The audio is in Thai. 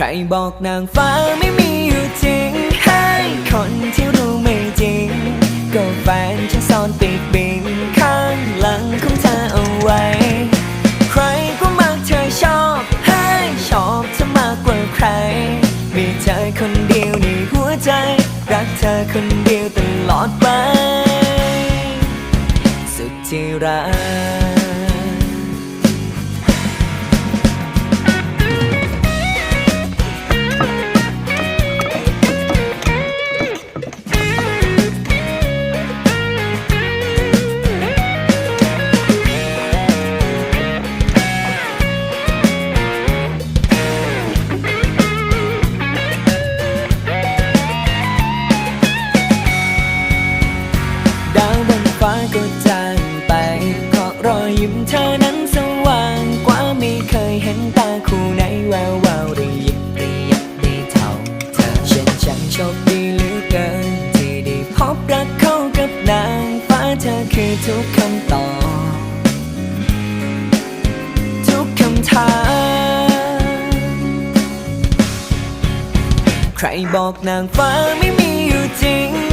ใครบอกนางฟ้าไม่มีอยู่จริง ให้คนที่รู้ไม่จริง ก็แฟนฉันซ่อนติดบินข้างหลังของเธอเอาไว้ ใครก็มักเธอชอบ ให้ชอบเธอมากกว่าใคร มีเธอคนเดียวในหัวใจ รักเธอคนเดียวตลอดไป สุดที่รัก เธอคือทุกคำตอบ ทุกคำถาม ใครบอกนางฟ้าไม่มีอยู่จริง